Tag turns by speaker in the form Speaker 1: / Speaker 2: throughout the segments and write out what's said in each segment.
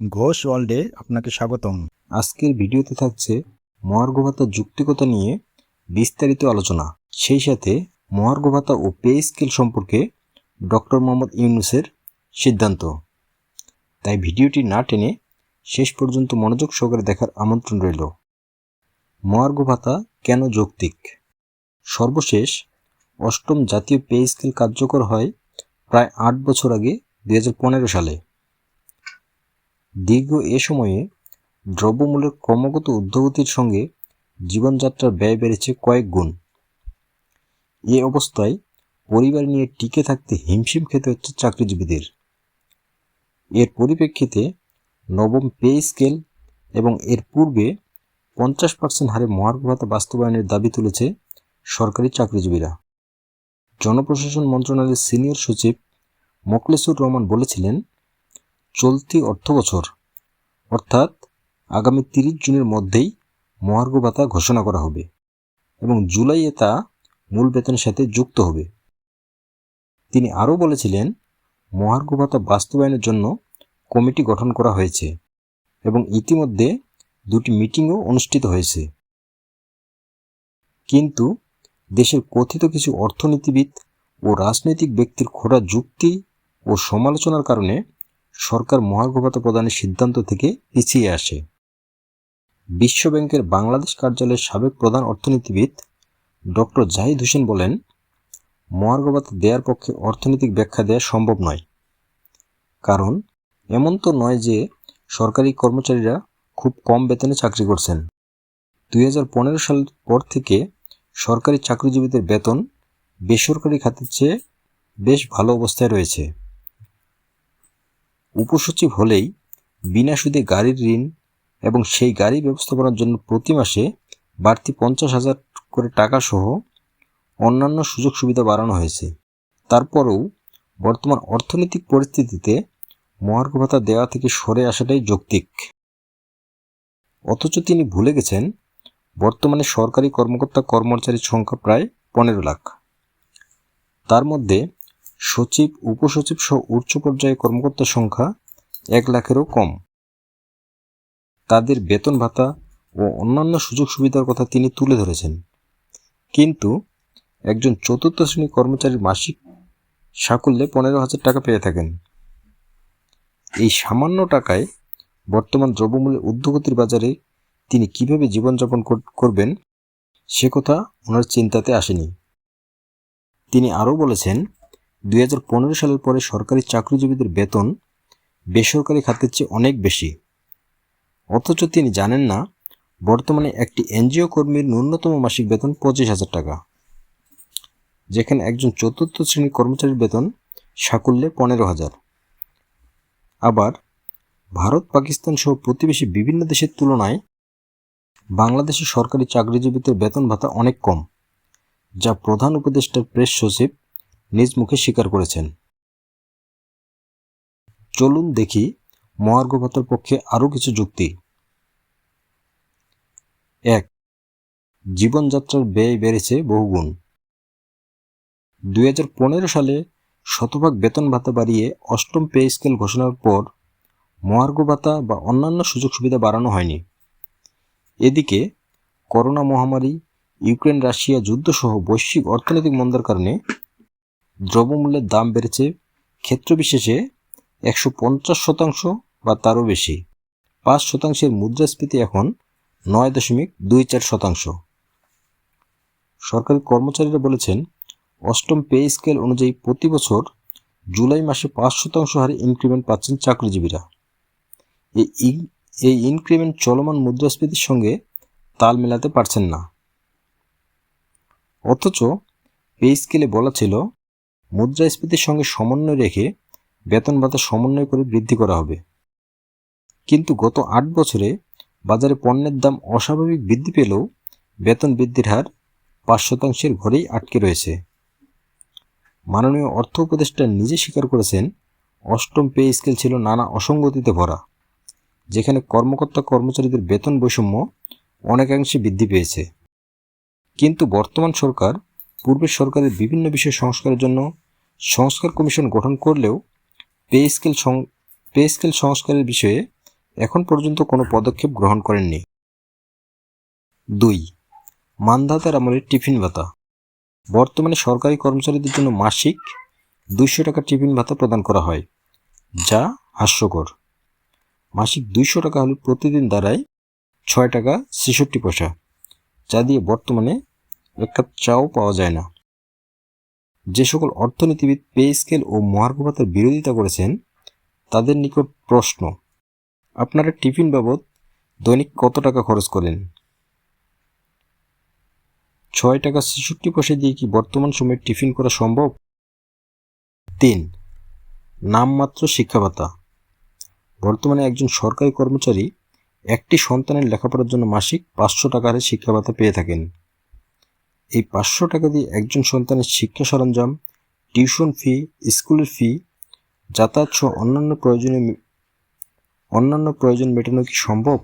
Speaker 1: ঘোষ ওয়ার্ল্ডে আপনাকে স্বাগতম।
Speaker 2: আজকের ভিডিওতে থাকছে মহার্ঘ ভাতা যুক্তিকতা নিয়ে বিস্তারিত আলোচনা। সেই সাথে মহার্ঘ ভাতা ও পে স্কেল সম্পর্কে ডক্টর মোহাম্মদ ইউনুসের সিদ্ধান্ত। তাই ভিডিওটি না টেনে শেষ পর্যন্ত মনোযোগ সহকারে দেখার আমন্ত্রণ রইল। মহার্ঘ ভাতা কেন যৌক্তিক? সর্বশেষ অষ্টম জাতীয় পে স্কেল কার্যকর হয় প্রায় আট বছর আগে দু হাজার পনেরো সালে। দীর্ঘ এ সময়ে দ্রব্যমূল্যের ক্রমাগত ঊর্ধ্বগতির সঙ্গে জীবনযাত্রার ব্যয় বেড়েছে কয়েক গুণ। এ অবস্থায় পরিবার নিয়ে টিকে থাকতে হিমশিম খেতে হচ্ছে চাকরিজীবীদের। এর পরিপ্রেক্ষিতে নবম পে স্কেল এবং এর পূর্বে পঞ্চাশ পার্সেন্ট হারে মহার্ঘ ভাতা বাস্তবায়নের দাবি তুলেছে সরকারি চাকরিজীবীরা। জনপ্রশাসন মন্ত্রণালয়ের সিনিয়র সচিব মোকলেসুর রহমান বলেছিলেন চলতি অর্থবছর, অর্থাৎ আগামী তিরিশ জুনের মধ্যেই মহার্ঘ ভাতা ঘোষণা করা হবে এবং জুলাইয়ে তা মূল বেতনের সাথে যুক্ত হবে। তিনি আরও বলেছিলেন, মহার্ঘ ভাতা বাস্তবায়নের জন্য কমিটি গঠন করা হয়েছে এবং ইতিমধ্যে দুটি মিটিংও অনুষ্ঠিত হয়েছে। কিন্তু দেশের কথিত কিছু অর্থনীতিবিদ ও রাজনৈতিক ব্যক্তির খোঁড়া যুক্তি ও সমালোচনার কারণে সরকার মহার্ঘ ভাতা প্রদানের সিদ্ধান্ত থেকে পিছিয়ে আসে। বিশ্বব্যাংকের বাংলাদেশ কার্যালয়ের সাবেক প্রধান অর্থনীতিবিদ ডক্টর জাহিদ হোসেন বলেন মহার্ঘ ভাতা দেওয়ার পক্ষে অর্থনৈতিক ব্যাখ্যা দেওয়া সম্ভব নয়। কারণ, এমন তো নয় যে সরকারি কর্মচারীরা খুব কম বেতনে চাকরি করছেন। দুই হাজার পনেরো সালের পর থেকে সরকারি চাকরিজীবীদের বেতন বেসরকারি খাতের চেয়ে বেশ ভালো অবস্থায় রয়েছে। উপসচিব হলেই বিনা সুদে গাড়ির ঋণ এবং সেই গাড়ি ব্যবস্থাপনার জন্য প্রতি মাসে বাড়তি পঞ্চাশ হাজার করে টাকা সহ অন্যান্য সুযোগ সুবিধা বাড়ানো হয়েছে। তারপরেও বর্তমান অর্থনৈতিক পরিস্থিতিতে মহার্ঘ ভাতা দেওয়া থেকে সরে আসাটাই যৌক্তিক। অথচ তিনি ভুলে গেছেন, বর্তমানে সরকারি কর্মকর্তা কর্মচারীর সংখ্যা প্রায় পনেরো লাখ। তার মধ্যে সচিব, উপসচিব সহ উচ্চ পর্যায়ে কর্মকর্তার সংখ্যা এক লাখেরও কম। তাদের বেতন ভাতা ও অন্যান্য সুযোগ সুবিধার কথা তিনি তুলে ধরেছেন। কিন্তু একজন চতুর্থ শ্রেণি কর্মচারীর মাসিক সাকুল্যে পনেরো হাজার টাকা পেয়ে থাকেন। এই সামান্য টাকায় বর্তমান দ্রব্যমূল্যের উদ্যোগতির বাজারে তিনি কীভাবে জীবনযাপন করবেন, সে কথা ওনার চিন্তাতে আসেনি। তিনি আরও বলেছেন দুই হাজার পনেরো সালের পরে সরকারি চাকরিজীবীদের বেতন বেসরকারি খাতের চেয়ে অনেক বেশি। অথচ তিনি জানেন না, বর্তমানে একটি এনজিও কর্মীর ন্যূনতম মাসিক বেতন পঁচিশ হাজার টাকা। যেখানে একজন চতুর্থ শ্রেণির কর্মচারীর বেতন সাকুল্যে পনেরো হাজার। আবার ভারত, পাকিস্তান সহ প্রতিবেশী বিভিন্ন দেশের তুলনায় বাংলাদেশের সরকারি চাকরিজীবীদের বেতন ভাতা অনেক কম, যা প্রধান উপদেষ্টার প্রেস সচিব নিজ মুখে স্বীকার করেছেন। চলুন দেখি মহার্ঘ ভাতার পক্ষে আরও কিছু যুক্তি। এক, জীবনযাত্রার ব্যয় বেড়েছে বহুগুণ। দুই সালে শতভাগ বেতন ভাতা বাড়িয়ে অষ্টম পে স্কেল ঘোষণার পর মহার্ঘ ভাতা বা অন্যান্য সুযোগ সুবিধা বাড়ানো হয়নি। এদিকে করোনা মহামারী, ইউক্রেন রাশিয়া যুদ্ধসহ বৈশ্বিক অর্থনৈতিক মন্দার কারণে দ্রব্যমূল্যের দাম বেড়েছে, ক্ষেত্রবিশেষে একশো পঞ্চাশ শতাংশ বা তারও বেশি। পাঁচ শতাংশের মুদ্রাস্ফীতি এখন নয় দশমিক দুই চার শতাংশ। সরকারি কর্মচারীরা বলেছেন, অষ্টম পে স্কেল অনুযায়ী প্রতি বছর জুলাই মাসে পাঁচ শতাংশ হারে ইনক্রিমেন্ট পাচ্ছেন চাকরিজীবীরা। এই এই ইনক্রিমেন্ট চলমান মুদ্রাস্ফীতির সঙ্গে তাল মেলাতে পারছেন না। অথচ পে স্কেলে বলা ছিল মুদ্রাস্ফীতির সঙ্গে সমন্বয় রেখে বেতন ভাতা সমন্বয় করে বৃদ্ধি করা হবে। কিন্তু গত আট বছরে বাজারে পণ্যের দাম অস্বাভাবিক বৃদ্ধি পেলেও বেতন বৃদ্ধির হার পাঁচ শতাংশের ঘরেই আটকে রয়েছে। মাননীয় অর্থ উপদেষ্টা নিজে স্বীকার করেছেন, অষ্টম পে স্কেল ছিল নানা অসঙ্গতিতে ভরা, যেখানে কর্মকর্তা কর্মচারীদের বেতন বৈষম্য অনেকাংশে বৃদ্ধি পেয়েছে। কিন্তু বর্তমান সরকার পূর্বের সরকারের বিভিন্ন বিষয় সংস্কারের জন্য সংস্কার কমিশন গঠন করলেও পে স্কেল পে স্কেল সংস্কারের বিষয়ে এখন পর্যন্ত কোনো পদক্ষেপ গ্রহণ করেননি। দুই, মানধাতার আমলের টিফিন ভাতা। বর্তমানে সরকারি কর্মচারীদের জন্য মাসিক দুইশো টাকা টিফিন ভাতা প্রদান করা হয়, যা হাস্যকর। মাসিক দুইশো টাকা হলে প্রতিদিন দাঁড়ায় ছয় টাকা ছেষট্টি পয়সা, যা দিয়ে বর্তমানে এক কাপ চাও পাওয়া যায় না। যে সকল অর্থনীতিবিদ পে স্কেল ও মহার্ঘভাতার বিরোধিতা করেছেন, তাদের নিকট প্রশ্ন, আপনারা টিফিন বাবদ দৈনিক কত টাকা খরচ করেন? ছয় টাকা ছেষট্টি পয়সা দিয়ে কি বর্তমান সময়ে টিফিন করা সম্ভব? তিন, নামমাত্র শিক্ষা ভাতা। বর্তমানে একজন সরকারি কর্মচারী একটি সন্তানের লেখাপড়ার জন্য মাসিক পাঁচশো টাকা হারে শিক্ষা ভাতা পেয়ে থাকেন। এই পাঁচশো টাকা দিয়ে একজন সন্তানের শিক্ষা সরঞ্জাম, টিউশন ফি স্কুলের ফি, যাতায়াত সহ অন্যান্য প্রয়োজনীয় অন্যান্য প্রয়োজন মেটানো কি সম্ভব?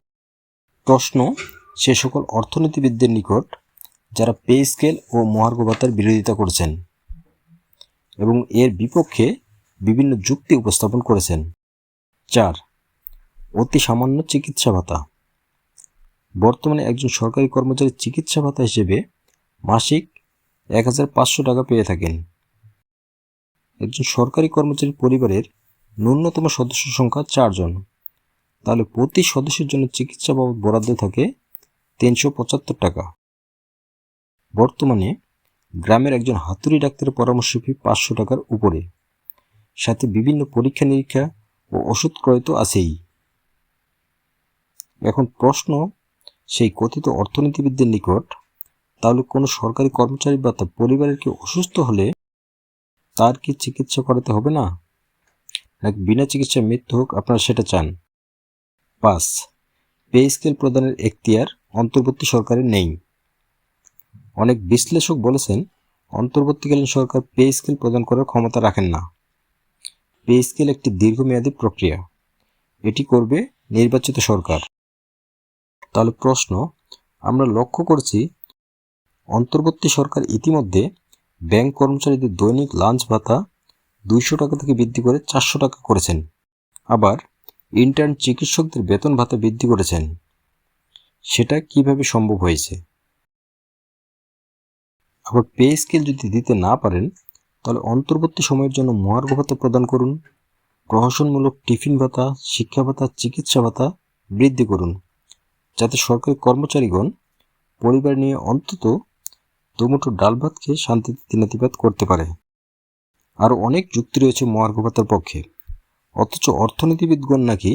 Speaker 2: প্রশ্ন, সে সকল অর্থনীতিবিদদের নিকট, যারা পে স্কেল ও মহার্ঘ ভাতার বিরোধিতা করেছেন এবং এর বিপক্ষে বিভিন্ন যুক্তি উপস্থাপন করেছেন। চার, অতি সামান্য চিকিৎসা ভাতা। বর্তমানে একজন সরকারি কর্মচারী চিকিৎসা ভাতা হিসেবে মাসিক এক হাজার পাঁচশো টাকা পেয়ে থাকেন। একজন সরকারি কর্মচারী পরিবারের ন্যূনতম সদস্য সংখ্যা চারজন। তাহলে প্রতি সদস্যের জন্য চিকিৎসা বাবদ বরাদ্দ থাকে তিনশো পঁচাত্তর টাকা। বর্তমানে গ্রামের একজন হাতুড়ি ডাক্তারের পরামর্শ ফি পাঁচশো টাকার উপরে। সাথে বিভিন্ন পরীক্ষা নিরীক্ষা ও ওষুধ ক্রয় তো আছেই। এখন প্রশ্ন, সেই কথিত অর্থনীতিবিদদের নিকট তাহলে কোনো সরকারি কর্মচারী বা তার পরিবারের কেউ অসুস্থ হলে তার কি চিকিৎসা করাতে হবে না? নাকি বিনা চিকিৎসায় মৃত্যু হোক, আপনারা সেটা চান? পাঁচ, পে স্কেল প্রদানের এখতিয়ার অন্তর্বর্তী সরকারের নেই। অনেক বিশ্লেষক বলেছেন, অন্তর্বর্তীকালীন সরকার পে স্কেল প্রদান করার ক্ষমতা রাখেন না। পে স্কেল একটি দীর্ঘমেয়াদী প্রক্রিয়া। এটি করবে নির্বাচিত সরকার। তাহলে প্রশ্ন, আমরা লক্ষ্য করছি অন্তর্বর্তী সরকার ইতিমধ্যে ব্যাংক কর্মচারীদের দৈনিক লাঞ্চ ভাতা দুইশো টাকা থেকে বৃদ্ধি করে চারশো টাকা করেছেন। আবার ইন্টার্ন চিকিৎসকদের বেতন ভাতা বৃদ্ধি করেছেন। সেটা কীভাবে সম্ভব হয়েছে? আবার পে স্কেল যদি দিতে না পারেন, তাহলে অন্তর্বর্তী সময়ের জন্য মহার্ঘ ভাতা প্রদান করুন। প্রহসনমূলক টিফিন ভাতা, শিক্ষা ভাতা, চিকিৎসা ভাতা বৃদ্ধি করুন। যাতে সরকারি কর্মচারীগণ পরিবার নিয়ে অন্তত দুমুঠো ডাল ভাত শান্তিতে দিনাতিপাত করতে পারে। আরও অনেক যুক্তি রয়েছে মহার্ঘ ভাতার পক্ষে। অথচ অর্থনীতিবিদগণ নাকি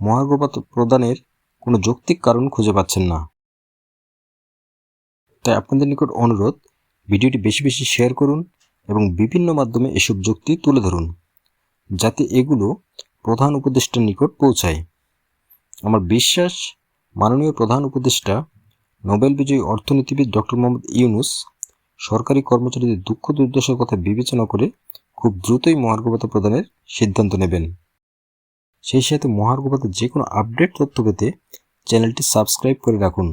Speaker 2: মহার্ঘ ভাতা প্রদানের কোনো যৌক্তিক কারণ খুঁজে পাচ্ছেন না। তাই আপনাদের নিকট অনুরোধ, ভিডিওটি বেশি বেশি শেয়ার করুন এবং বিভিন্ন মাধ্যমে এসব যুক্তি তুলে ধরুন, যাতে এগুলো প্রধান উপদেষ্টার নিকট পৌঁছায়। আমার বিশ্বাস, মাননীয় প্রধান উপদেষ্টা নোবেল বিজয়ী অর্থনীতিবিদ ডক্টর মোহাম্মদ ইউনুস সরকারি কর্মচারীদের দুঃখ দুর্দশার কথা বিবেচনা করে খুব দ্রুতই মহার্ঘ ভাতা প্রদানের সিদ্ধান্ত নেবেন। সেই সাথে মহার্ঘ ভাতার যে কোনো আপডেট তথ্য পেতে চ্যানেলটি সাবস্ক্রাইব করে রাখুন।